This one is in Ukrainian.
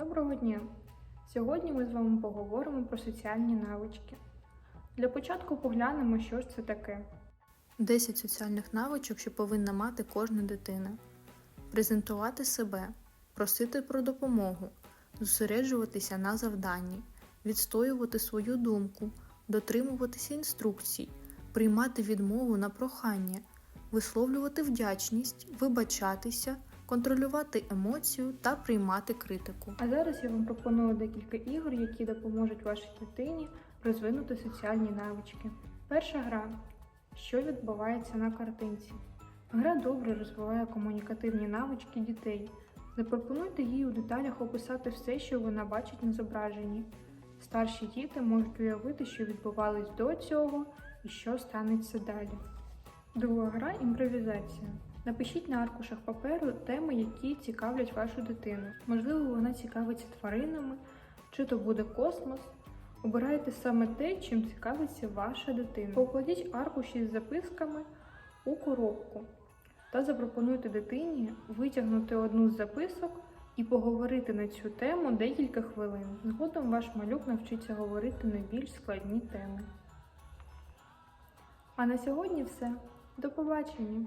Доброго дня! Сьогодні ми з вами поговоримо про соціальні навички. Для початку поглянемо, що ж це таке. 10 соціальних навичок, що повинна мати кожна дитина: презентувати себе, просити про допомогу, зосереджуватися на завданні, відстоювати свою думку, дотримуватися інструкцій, приймати відмову на прохання, висловлювати вдячність, вибачатися, контролювати емоцію та приймати критику. А зараз я вам пропоную декілька ігор, які допоможуть вашій дитині розвинути соціальні навички. Перша гра. Що відбувається на картинці? Гра добре розвиває комунікативні навички дітей. Запропонуйте їй у деталях описати все, що вона бачить на зображенні. Старші діти можуть уявити, що відбувалось до цього і що станеться далі. Друга гра імпровізація. Напишіть на аркушах паперу теми, які цікавлять вашу дитину. Можливо, вона цікавиться тваринами, чи то буде космос. Обирайте саме те, чим цікавиться ваша дитина. Покладіть аркуші з записками у коробку та запропонуйте дитині витягнути одну з записок і поговорити на цю тему декілька хвилин. Згодом ваш малюк навчиться говорити на більш складні теми. А на сьогодні все. До побачення!